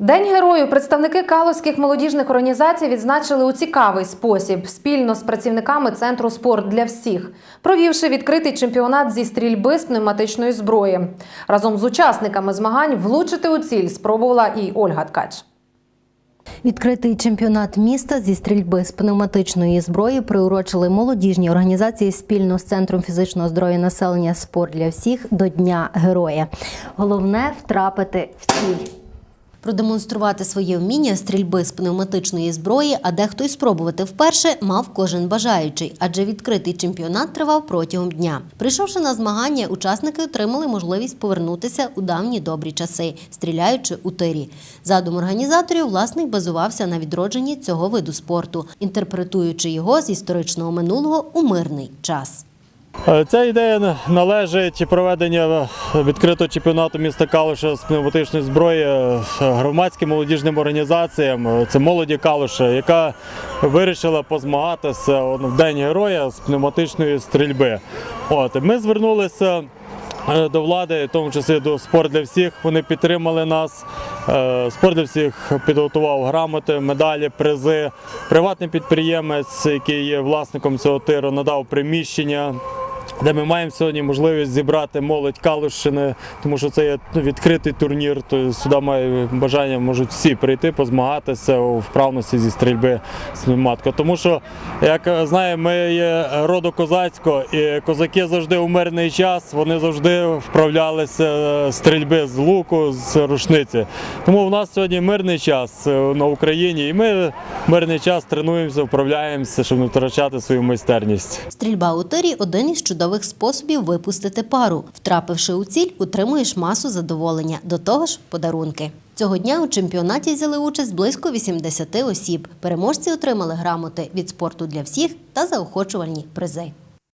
День герою представники калузьких молодіжних організацій відзначили у цікавий спосіб спільно з працівниками центру спорт для всіх, провівши відкритий чемпіонат зі стрільби з пневматичної зброї. Разом з учасниками змагань влучити у ціль спробувала і Ольга Ткач. Відкритий чемпіонат міста зі стрільби з пневматичної зброї приурочили молодіжні організації спільно з центром фізичного здоров'я населення Спорт для всіх до Дня Героя. Головне втрапити в ціль. Продемонструвати своє вміння стрільби з пневматичної зброї, а дехто й спробувати вперше мав кожен бажаючий, адже відкритий чемпіонат тривав протягом дня. Прийшовши на змагання, учасники отримали можливість повернутися у давні добрі часи, стріляючи у тирі. Задум організаторів власник базувався на відродженні цього виду спорту, інтерпретуючи його з історичного минулого у мирний час. Е, Ця ідея належить проведення відкритого чемпіонату міста Калуша з пневматичної зброї е, громадським молодіжним організаціям. Е, Це молоді Калуша, яка вирішила позмагатися в День Героя з пневматичної стрільби. От ми звернулися. е, До влади, в тому числі до спорт для всіх, вони підтримали нас. Е, Спорт для всіх підготував грамоти, медалі, призи. Приватний підприємець, який є власником цього тиру, надав приміщення. Де ми маємо сьогодні можливість зібрати молодь Калущини, тому що це є ну, відкритий турнір. То сюди має бажання можуть всі прийти, позмагатися у вправності зі стрільби з пневматика. Тому що, як е, знаємо, ми є роду козацького, і козаки завжди у мирний час вони завжди вправлялися е, стрільби з луку, з рушниці. Тому в нас сьогодні мирний час е, на Україні, і ми мирний час тренуємося, вправляємося, щоб не втрачати свою майстерність. Стрільба у тирі один із чудових способів випустити пару. Втрапивши у ціль, утримуєш масу задоволення. До того ж, подарунки. Цього дня у чемпіонаті взяли участь близько 80 осіб. Переможці отримали грамоти від спорту для всіх та заохочувальні призи.